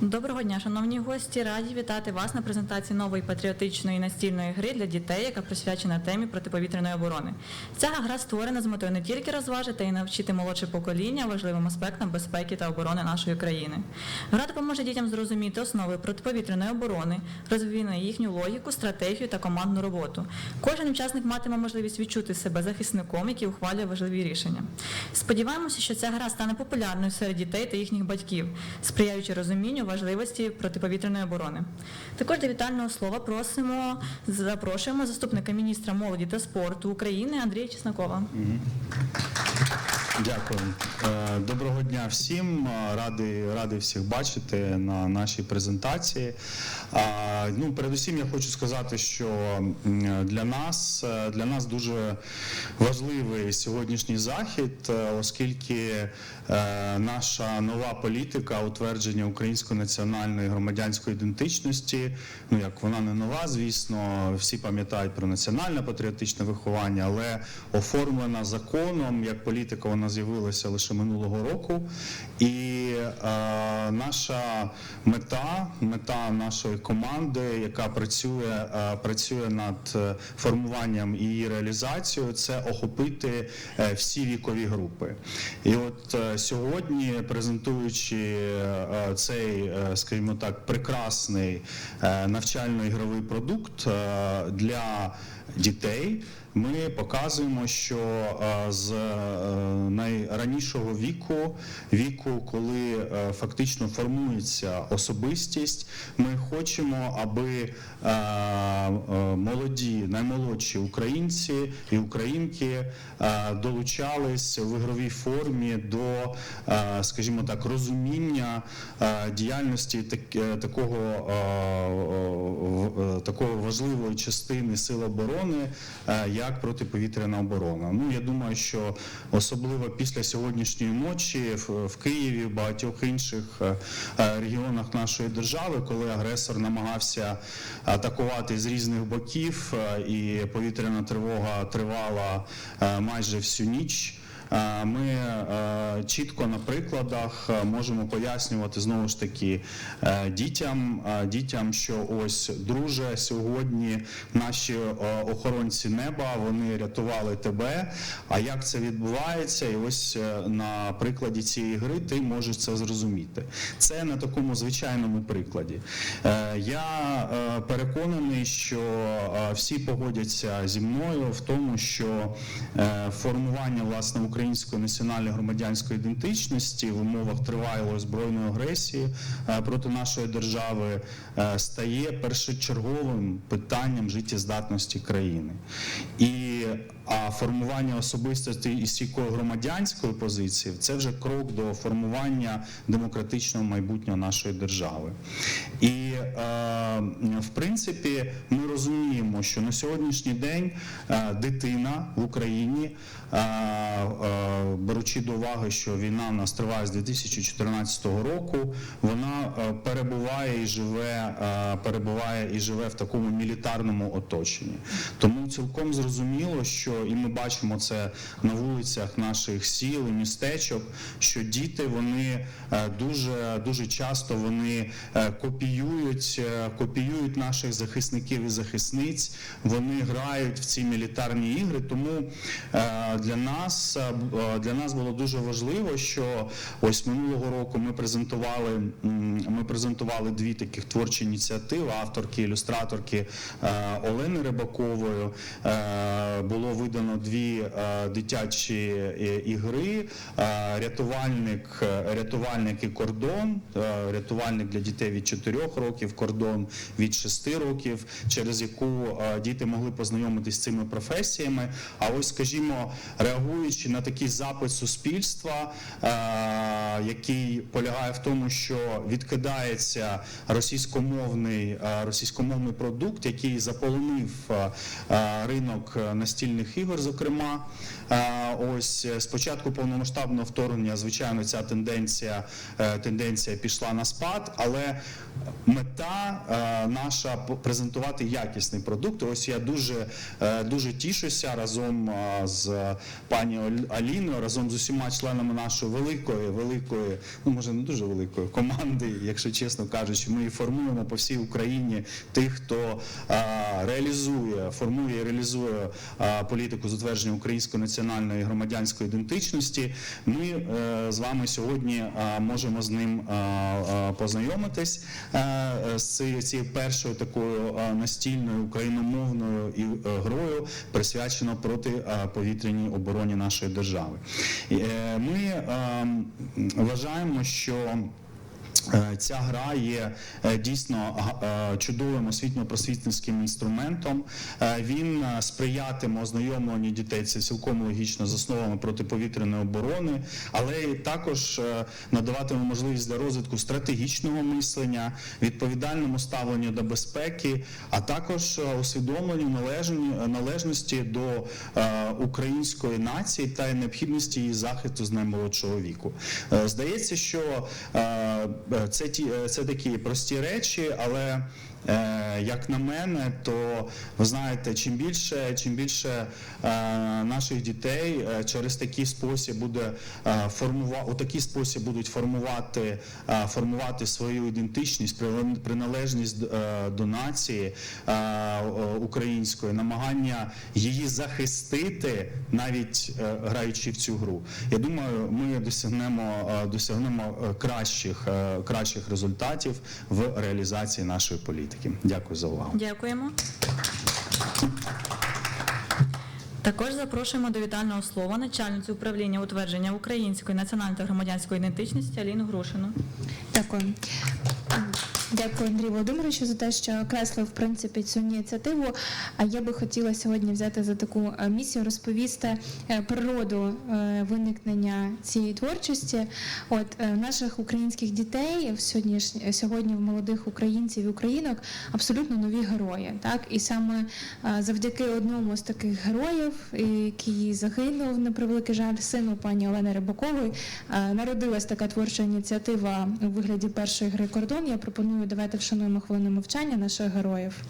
Доброго дня, шановні гості. Раді вітати вас на презентації нової патріотичної настільної гри для дітей, яка присвячена темі протиповітряної оборони. Ця гра створена з метою не тільки розважити і навчити молодше покоління важливим аспектам безпеки та оборони нашої країни. Гра допоможе дітям зрозуміти основи протиповітряної оборони, розвине їхню логіку, стратегію та командну роботу. Кожен учасник матиме можливість відчути себе захисником, який ухвалює важливі рішення. Сподіваємося, що ця гра стане популярною серед дітей та їхніх батьків, сприяючи розумінню важливості протиповітряної оборони. Також до вітального слова просимо запрошуємо заступника міністра молоді та спорту України Андрія Чеснокова. Дякую. Е, Доброго дня всім. Е, Радий, радий всіх бачити на нашій презентації. Ну, передусім, я хочу сказати, що для нас, е, для нас дуже важливий сьогоднішній захід, е, оскільки е, наша нова політика утвердження української національної громадянської ідентичності, ну як вона не нова, звісно, всі пам'ятають про національне патріотичне виховання, але оформлена законом як політика, вона з'явилася лише минулого року. І е, наша мета, мета нашої команди, яка працює, е, працює над е, формуванням і її реалізацією, це охопити е, всі вікові групи. І от е, сьогодні, презентуючи е, цей, е, скажімо так, прекрасний е, навчально-ігровий продукт е, для дітей. Ми показуємо, що е, з е, найранішого віку, віку, коли е, фактично формується особистість, ми хочемо, аби молоді, наймолодші українці і українки долучались в ігровій формі до, скажімо так, розуміння діяльності такого, такого важливої частини сил оборони, е, як протиповітряна оборона. Ну я думаю, що особливо після сьогоднішньої ночі в, Києві, в багатьох інших е, е, регіонах нашої держави, коли агресор намагався атакувати з різних боків, е, і повітряна тривога тривала майже всю ніч. Ми чітко на прикладах можемо пояснювати знову ж таки е, дітям, дітям, що ось друже сьогодні наші е, охоронці неба вони рятували тебе. А як це відбувається? І ось е, на прикладі цієї гри ти можеш це зрозуміти. Це на такому звичайному прикладі. Я переконаний, що всі погодяться зі мною в тому, що формування власне української національної громадянської ідентичності в умовах тривалої збройної агресії е, проти нашої держави е, стає першочерговим питанням життєздатності країни. І а формування особистості і стійкої громадянської позиції це вже крок до формування демократичного майбутнього нашої держави. І е, в принципі ми розуміємо, що на сьогоднішній день е, дитина в Україні, е, беручи до уваги, що війна в нас триває з 2014 року, вона е, перебуває і живе, е, перебуває і живе в такому мілітарному оточенні. Тому цілком зрозуміло, що і ми бачимо це на вулицях наших сіл і містечок, що діти вони е, дуже дуже часто вони е, копіюють, е, копіюють наших захисників і захисниць. Вони грають в ці мілітарні ігри. Тому е, для нас е, е, для нас було дуже важливо, що ось минулого року ми презентували ми презентували дві таких творчі ініціативи авторки, ілюстраторки е, Олени Рибакової. Е, Було видано дві е, дитячі е, ігри: е, рятувальник, е, рятувальник і кордон, е, рятувальник для дітей від 4 років, кордон від 6 років, через яку е, діти могли познайомитись з цими професіями. А ось, скажімо, реагуючи на такий запит суспільства, е, який полягає в тому, що відкидається російськомовний е, російськомовний продукт, який заполонив е, ринок настільних ігор, зокрема. Ось спочатку повномасштабного вторгнення, звичайно, ця тенденція, тенденція пішла на спад, але мета наша презентувати якісний продукт. Ось я дуже, дуже тішуся разом з пані Аліною разом з усіма членами нашої великої, великої, ну може не дуже великої команди, якщо чесно кажучи, ми формуємо по всій Україні тих, хто а, реалізує, формує і реалізує а, політику затвердження української національної громадянської ідентичності. Ми е, з вами сьогодні а, можемо з ним а, а, познайомитись е, е, з цією- першою такою а, настільною україномовною і, е, грою, присвячено проти а, повітряній обороні нашої держави. І, е, Ми е, вважаємо, що Ця гра є е, дійсно е, чудовим освітньо-просвітницьким інструментом. Е, Він е, сприятиме ознайомленню дітей це цілком логічно з основами протиповітряної оборони, але також е, надаватиме можливість для розвитку стратегічного мислення, відповідальному ставленню до безпеки, а також е, усвідомленню належності до е, української нації та необхідності її захисту з наймолодшого віку. Е, Здається, що е, е, це ті е, це такі прості речі, але як на мене, то ви знаєте, чим більше, чим більше е, наших дітей е, через такий спосіб буде е, формувати у такий спосіб будуть формувати, е, формувати свою ідентичність, приналежність е, до нації е, е, української, намагання її захистити, навіть е, граючи в цю гру. Я думаю, ми досягнемо е, досягнемо е, кращих, е, кращих результатів в реалізації нашої політики. Дякую за увагу. Дякуємо. Також запрошуємо до вітального слова начальницю управління утвердження української національної та громадянської ідентичності Аліну Грушину. Дякую. Дякую, Андрій Володимировичу, за те, що окреслив в принципі цю ініціативу. А я би хотіла сьогодні взяти за таку е, місію розповісти е, природу е, виникнення цієї творчості. От наших українських дітей сьогодні, сьогодні в молодих українців і українок абсолютно нові герої. Так і саме завдяки одному з таких героїв, який загинув на превеликий жаль, сину пані Олени Рибакової, народилась така творча ініціатива у вигляді першої гри кордон. Я пропоную давайте вшануємо хвилину мовчання наших героїв.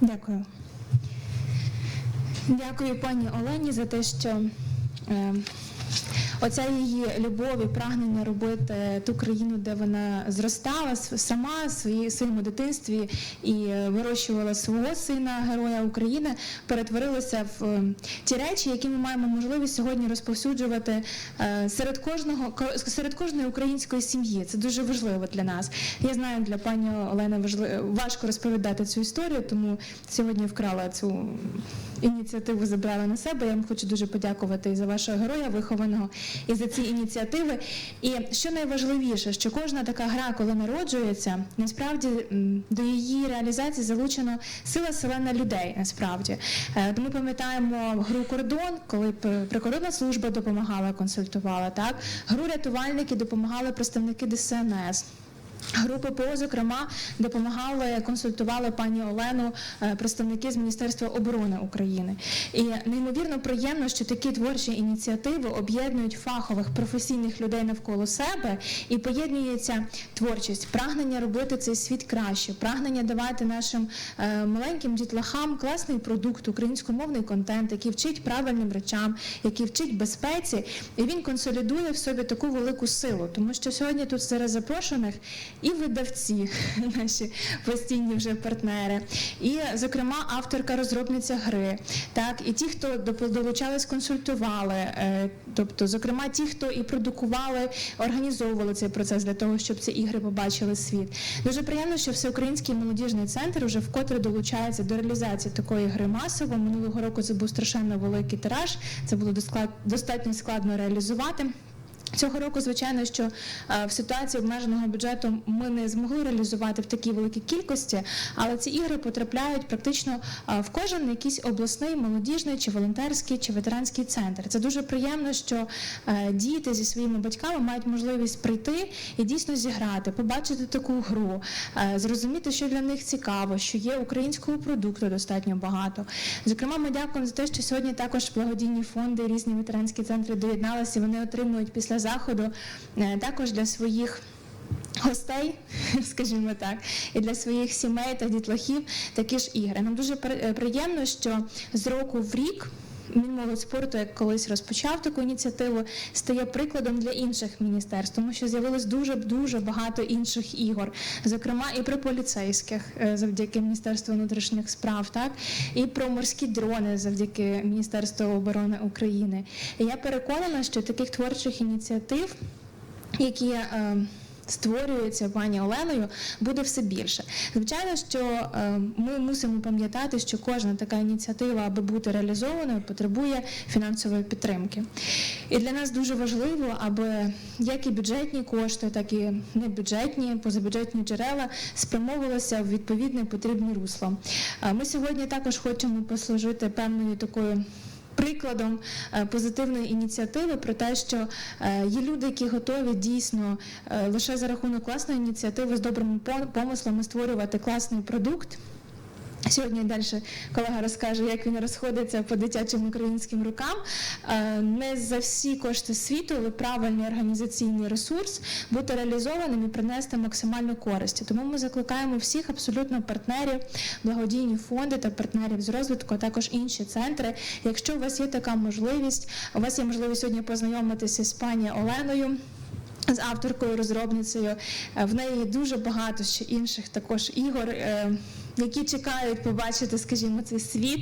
Дякую. Дякую пані Олені за те, що е, оця її любов і прагнення робити ту країну, де вона зростала сама в своєму дитинстві і е, вирощувала свого сина, героя України, перетворилося в е, ті речі, які ми маємо можливість сьогодні розповсюджувати е, серед кожного ко- серед кожної української сім'ї. Це дуже важливо для нас. Я знаю, для пані Олени важливо важко розповідати цю історію, тому сьогодні вкрала цю ініціативу, забрала на себе. Я вам хочу дуже подякувати за вашого героя вихованого, і за ці ініціативи. І що найважливіше, що кожна така гра, коли народжується, насправді до її реалізації залучено сила селена людей. Насправді Е, ми пам'ятаємо гру кордон, коли прикордонна служба допомагала, консультувала так. Гру рятувальники допомагали представники ДСНС. Групи ПО, зокрема, допомагали, консультували пані Олену е, представники з Міністерства оборони України. І неймовірно приємно, що такі творчі ініціативи об'єднують фахових професійних людей навколо себе і поєднується творчість, прагнення робити цей світ краще, прагнення давати нашим е, маленьким дітлахам класний продукт, українськомовний контент, який вчить правильним речам, який вчить безпеці, і він консолідує в собі таку велику силу, тому що сьогодні тут серед запрошених і видавці, наші постійні вже партнери, і, зокрема, авторка розробниця гри, так і ті, хто долучались, консультували, е, тобто, зокрема, ті, хто і продукували, організовували цей процес для того, щоб ці ігри побачили світ. Дуже приємно, що всеукраїнський молодіжний центр вже вкотре долучається до реалізації такої гри масово. Минулого року це був страшенно великий тираж. Це було достатньо складно реалізувати. Цього року, звичайно, що е, в ситуації обмеженого бюджету ми не змогли реалізувати в такій великій кількості, але ці ігри потрапляють практично е, в кожен якийсь обласний, молодіжний чи волонтерський чи ветеранський центр. Це дуже приємно, що е, діти зі своїми батьками мають можливість прийти і дійсно зіграти, побачити таку гру, зрозуміти, що для них цікаво, що є українського продукту достатньо багато. Зокрема, ми дякуємо за те, що сьогодні також благодійні фонди, різні ветеранські центри доєдналися. Вони отримують після заходу е, також для своїх. Гостей, скажімо так, і для своїх сімей та дітлахів такі ж ігри. Нам дуже е, приємно, що з року в рік Мінмолодь спорту, як колись розпочав таку ініціативу, стає прикладом для інших міністерств, тому що з'явилось дуже дуже багато інших ігор, зокрема і про поліцейських е, завдяки Міністерству внутрішніх справ, так і про морські дрони завдяки Міністерству оборони України. І я переконана, що таких творчих ініціатив, які е, створюється пані Оленою, буде все більше. Звичайно, що е, ми мусимо пам'ятати, що кожна така ініціатива, аби бути реалізованою, потребує фінансової підтримки. І для нас дуже важливо, аби як і бюджетні кошти, так і небюджетні, позабюджетні джерела спрямовувалися в відповідне потрібне русло. Е, Ми сьогодні також хочемо послужити певною такою прикладом е, позитивної ініціативи про те, що е, є люди, які готові дійсно е, лише за рахунок класної ініціативи з добрими помислами створювати класний продукт. Сьогодні далі колега розкаже, як він розходиться по дитячим українським рукам. Е, Не за всі кошти світу, але правильний організаційний ресурс бути реалізованим і принести максимальну користь. Тому ми закликаємо всіх абсолютно партнерів, благодійні фонди та партнерів з розвитку, а також інші центри. Якщо у вас є така можливість, у вас є можливість сьогодні познайомитися з пані Оленою. З авторкою, розробницею Е, в неї дуже багато ще інших також ігор, е, які чекають побачити, скажімо, цей світ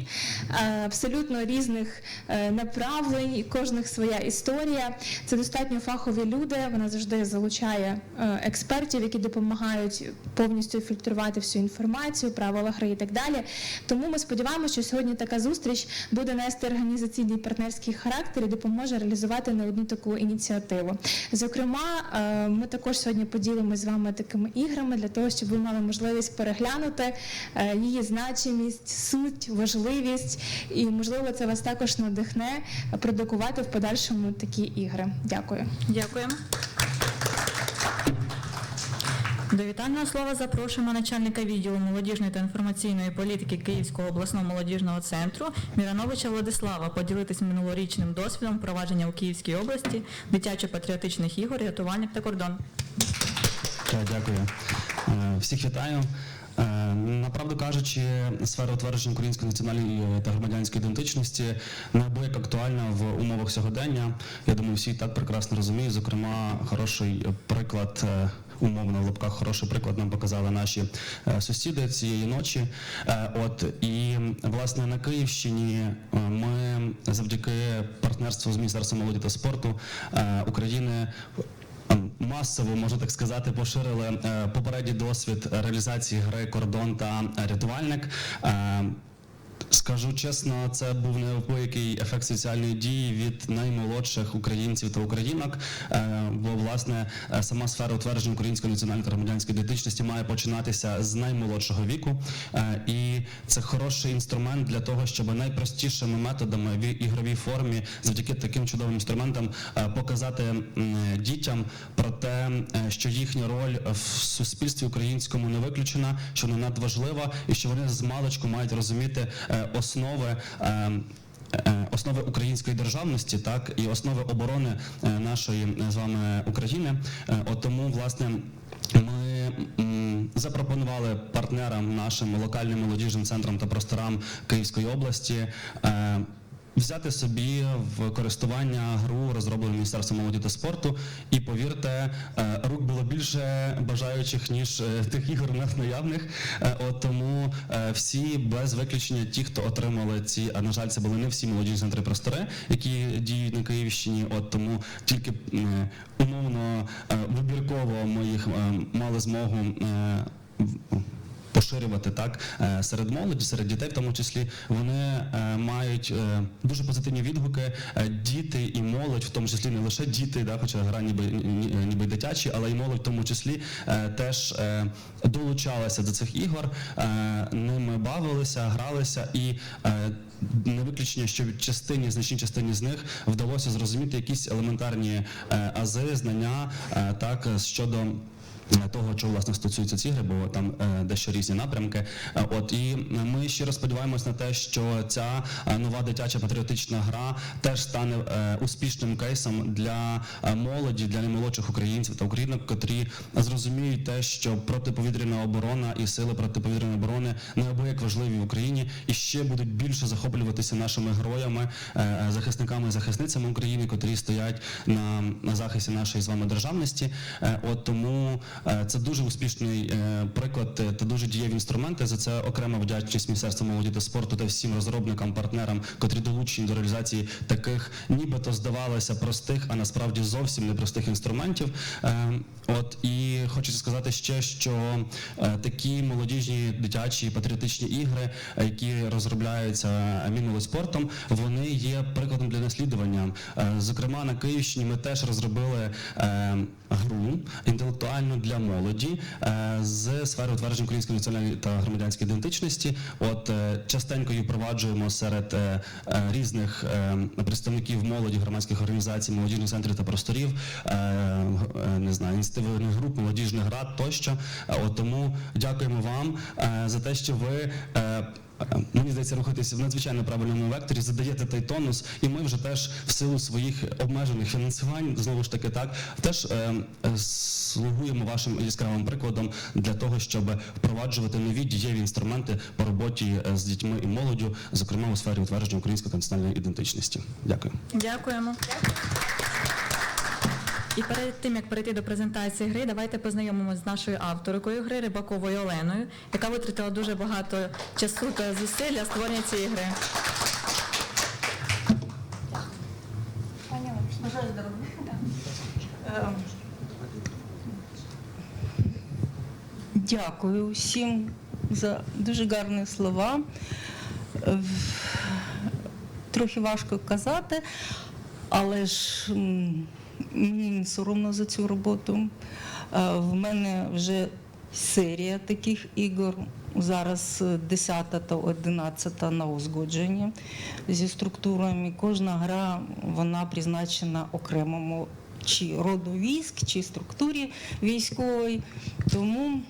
е, абсолютно різних е, направлень, кожних своя історія. Це достатньо фахові люди. Вона завжди залучає е, експертів, які допомагають повністю фільтрувати всю інформацію, правила гри і так далі. Тому ми сподіваємося, що сьогодні така зустріч буде нести організаційний партнерський характер і допоможе реалізувати не одну таку ініціативу. Зокрема, ми також сьогодні поділимося з вами такими іграми для того, щоб ви мали можливість переглянути її значимість, суть, важливість, і можливо це вас також надихне продукувати в подальшому такі ігри. Дякую. Дякуємо. До вітального слова запрошуємо начальника відділу молодіжної та інформаційної політики Київського обласного молодіжного центру Мірановича Владислава поділитись минулорічним досвідом впровадження у Київській області дитячо-патріотичних ігор, рятувальник та кордон. Дякую. Е, Всіх вітаю. Е, Направду кажучи, сфера утвердження української національної е, та громадянської ідентичності неабияк актуальна в умовах сьогодення. Я думаю, всі так прекрасно розуміють. Зокрема, хороший приклад. е, Умовно в лапках хороший приклад нам показали наші сусіди цієї ночі. От і власне на Київщині ми завдяки партнерству з Міністерством молоді та спорту України масово, можна так сказати, поширили е, попередній досвід реалізації гри кордон та рятувальник. Скажу чесно, це був неабиякий ефект соціальної дії від наймолодших українців та українок. Е, Бо власне е, сама сфера утвердження української національної та громадянської ідентичності має починатися з наймолодшого віку, Е, і це хороший інструмент для того, щоб найпростішими методами в ігровій формі, завдяки таким чудовим інструментам, показати дітям про те, що їхня роль в суспільстві українському не виключена, що вона надважлива, і що вони з маличку мають розуміти основи. е, е, Основи української державності, так і основи оборони е, нашої е, з вами України. Е, От тому, власне, ми запропонували партнерам нашим локальним молодіжним центрам та просторам Київської області. Взяти собі в користування гру, розроблену Міністерством молоді та спорту, і повірте, е, рук було більше бажаючих ніж е, тих ігор наявних. Е, От тому всі без виключення, ті, хто отримали ці, а на жаль, це були не всі молодіжні центри простори, які діють на Київщині. От тому тільки умовно вибірково ми їх е, мали змогу. Поширювати так е, серед молоді, серед дітей, в тому числі вони е, мають е, дуже позитивні відгуки. Діти і молодь, в тому числі не лише діти, да, хоча гра ніби ні- ніби дитячі, але й молодь в тому числі теж долучалася до цих ігор, ними бавилися, гралися і. Не виключення, що від частині, значній частині з них вдалося зрозуміти якісь елементарні ази, знання так щодо того, чого власне стосуються ці ігри, бо там е, дещо різні напрямки. Е, От і ми щиро сподіваємось на те, що ця е, нова дитяча патріотична гра теж стане успішним кейсом для молоді, для наймолодших українців та українок, котрі зрозуміють те, що протиповітряна оборона і сили протиповітряної оборони неабияк важливі в Україні і ще будуть більше захоплюватися нашими героями, захисниками і захисницями України, котрі стоять на, захисті нашої з вами державності. От тому це дуже успішний е, приклад е, та дуже дієві інструменти. За це окрема вдячність Міністерству молоді та спорту та всім розробникам, партнерам, котрі долучені до реалізації таких, нібито здавалося простих, а насправді зовсім непростих інструментів. Е, От і хочеться сказати ще, що е, такі молодіжні дитячі патріотичні ігри, е, які розробляються е, Мінмолодьспортом, вони є прикладом для наслідування. Е, Зокрема, на Київщині ми теж розробили е, гру інтелектуальну для молоді е, з сфери утвердження української національної та громадянської ідентичності. От е, частенько її впроваджуємо серед е, різних представників молоді, громадських організацій, молодіжних центрів та просторів, не знаю, ініціативних груп, молодіжних рад тощо. От тому дякуємо вам за те, що ви. Е, Мені здається, рухатися в надзвичайно правильному векторі, задаєте той тонус, і ми вже теж в силу своїх обмежених фінансувань, знову ж таки, так теж е, е, слугуємо вашим яскравим прикладом для того, щоб впроваджувати нові дієві інструменти по роботі е, з дітьми і молоддю, зокрема у сфері утвердження української та національної ідентичності. Дякую. Дякуємо. І перед тим як перейти до презентації гри, давайте познайомимося з нашою авторкою гри Рибаковою Оленою, яка витратила дуже багато часу та зусиль для створення цієї гри. Е, Дякую всім за дуже гарні слова. Е, Трохи важко казати, але ж мені соромно за цю роботу. Е, В мене вже серія таких ігор. Зараз е, 10 та 11 на узгодженні зі структурами. Кожна гра вона призначена окремому чи роду військ, чи структурі військової. Тому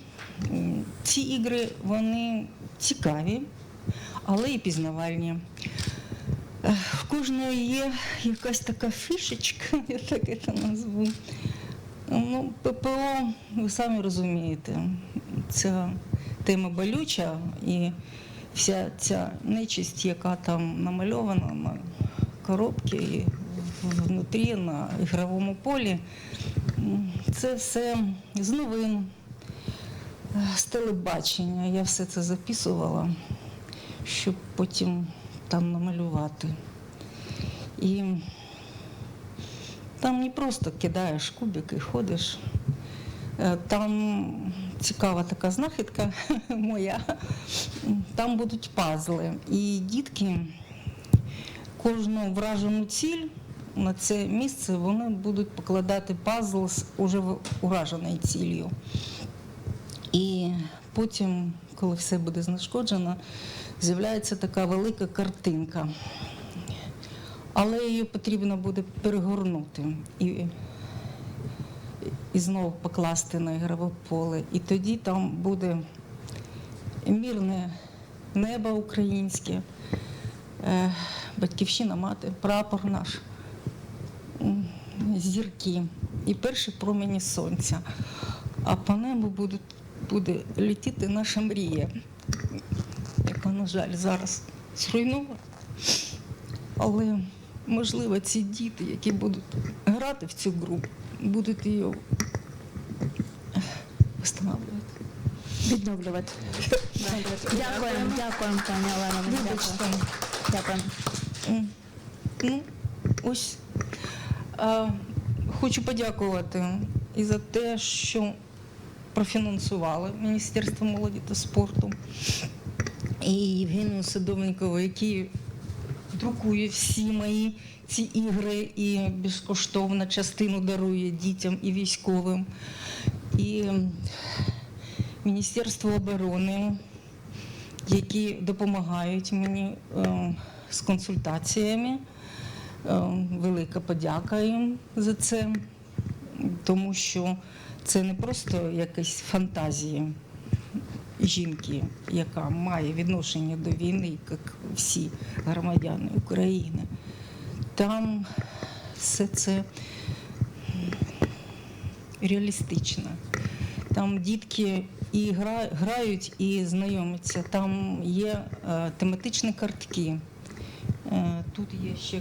ці ігри вони цікаві, але і пізнавальні. В кожної є якась така фішечка, я так це назву. Ну, ППО, ви самі розумієте, ця тема болюча і вся ця нечисть, яка там намальована на коробці і внутрі на ігровому полі, це все з новин, з телебачення. Я все це записувала, щоб потім там намалювати. І там не просто кидаєш кубик і ходиш. Е, Там цікава така знахідка моя. Там будуть пазли. І дітки кожну вражену ціль на це місце вони будуть покладати пазл з уже ураженою ціллю. І потім, коли все буде знешкоджено, з'являється така велика картинка. Але її потрібно буде перегорнути і, і знову покласти на ігрове поле. І тоді там буде мирне небо українське, е, батьківщина мати, прапор наш, зірки і перші промені сонця. А по небу будуть, буде летіти наша мрія, яка, на жаль, зараз зруйнована. Але можливо ці діти, які будуть грати в цю гру, будуть її встановлювати. Відновлювати. Дякуємо, дякуємо, пані Олена. Дякуємо. Ну, ось хочу подякувати і за те, що профінансувало Міністерство молоді та спорту. І Євгенію Садовникову, який друкує всі мої ці ігри і безкоштовно частину дарує дітям і військовим. І Міністерство оборони, які допомагають мені е, з консультаціями. Е, Велика подяка їм за це, тому що це не просто якась фантазія жінки, яка має відношення до війни, як всі громадяни України. Там все це реалістично. Там дітки і гра- грають, і знайомляться. Там є е, тематичні картки. Е, Тут є ще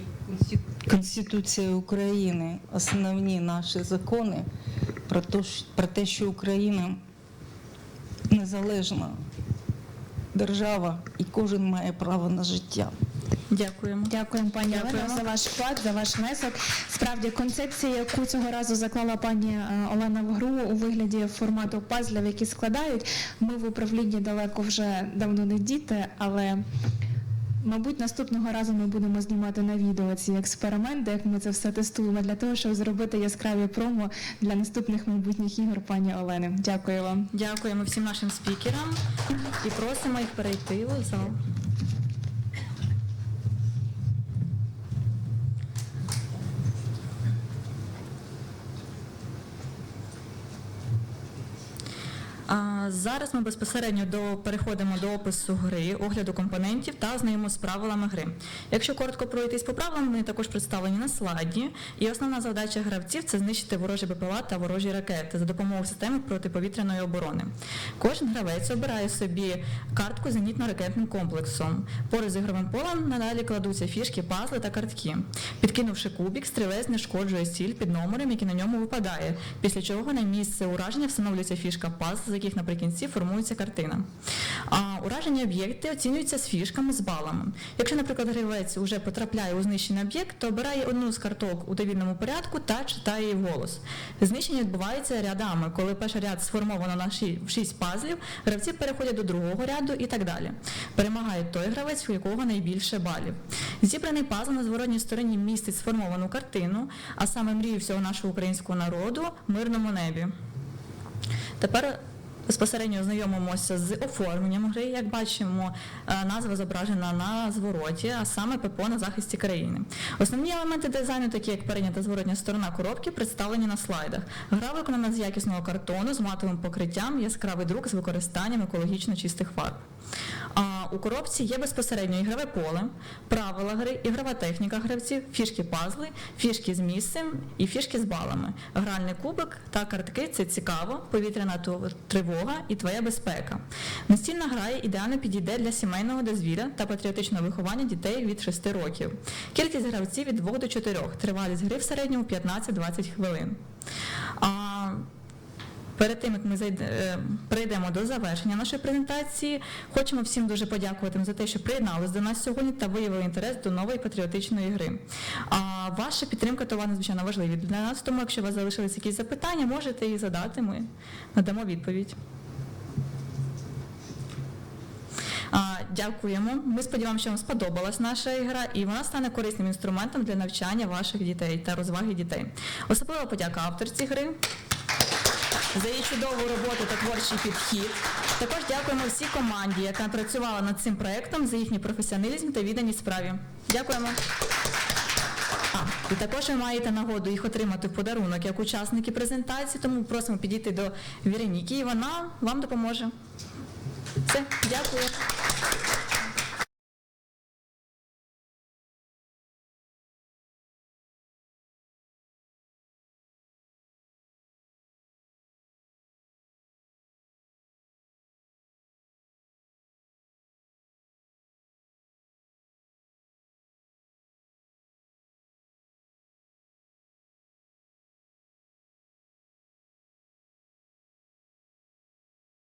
Конституція України, основні наші закони про те, що Україна незалежна держава, і кожен має право на життя. Дякуємо. Дякуємо, пані Дякуємо. Олена, за ваш вклад, за ваш внесок. Справді, концепція, яку цього разу заклала пані е, Олена в гру у вигляді формату пазлів, які складають. Ми в управлінні далеко вже давно не діти, але. Мабуть, наступного разу ми будемо знімати на відео ці експерименти, як ми це все тестуємо, для того, щоб зробити яскраві промо для наступних майбутніх ігор пані Олени. Дякую вам. Дякуємо всім нашим спікерам і просимо їх перейти в зал. Зараз ми безпосередньо до переходимо до опису гри, огляду компонентів та знайомимо з правилами гри. Якщо коротко пройтись по правилам, вони також представлені на слайді. І основна завдача гравців це знищити ворожі БПЛА та ворожі ракети за допомогою системи протиповітряної оборони. Кожен гравець обирає собі картку зенітно-ракетним комплексом. Поруч з ігровим полем надалі кладуться фішки, пазли та картки. Підкинувши кубік, стрілець знешкоджує ціль під номером, який на ньому випадає, після чого на місце ураження встановлюється фішка пазл, з яких наприкінці формується картина. А уражені об'єкти оцінюються з фішками, з балами. Якщо, наприклад, гравець вже потрапляє у знищений об'єкт, то обирає одну з карток у довільному порядку та читає її вголос. Знищення відбувається рядами. Коли перший ряд сформовано на 6 пазлів, гравці переходять до другого ряду і так далі. Перемагає той гравець, у якого найбільше балів. Зібраний пазл на зворотній стороні містить сформовану картину, а саме мрію всього нашого українського народу мирному небі. Тепер безпосередньо знайомимося з оформленням гри. Як бачимо, е, назва зображена на звороті, а саме ППО на захисті країни. Основні елементи дизайну, такі як передня та зворотня сторона коробки, представлені на слайдах. Гра виконана з якісного картону з матовим покриттям, яскравий друк з використанням екологічно чистих фарб. А у коробці є безпосередньо ігрове поле, правила гри, ігрова техніка гравців, фішки пазли, фішки з місцем і фішки з балами. Гральний кубик та картки це цікаво, повітряна тривога і твоя безпека. Настільна гра ідеально підійде для сімейного дозвілля та патріотичного виховання дітей від 6 років. Кількість гравців від 2 до 4, тривалість гри в середньому 15-20 хвилин. А Перед тим як ми зайде- е, перейдемо до завершення нашої презентації, хочемо всім дуже подякувати за те, що приєднались до нас сьогодні та виявили інтерес до нової патріотичної гри. А ваша підтримка то вона надзвичайно важливі для нас. Тому, якщо у вас залишились якісь запитання, можете їх задати. Ми надамо відповідь. Дякуємо. Ми сподіваємося, що вам сподобалась наша ігра, і вона стане корисним інструментом для навчання ваших дітей та розваги дітей. Особлива подяка авторці гри за її чудову роботу та творчий підхід. Також дякуємо всій команді, яка працювала над цим проектом за їхній професіоналізм та відданість справі. Дякуємо. І також ви маєте нагоду їх отримати в подарунок як учасники презентації, тому просимо підійти до Віроніки, і вона вам допоможе. Все, дякую.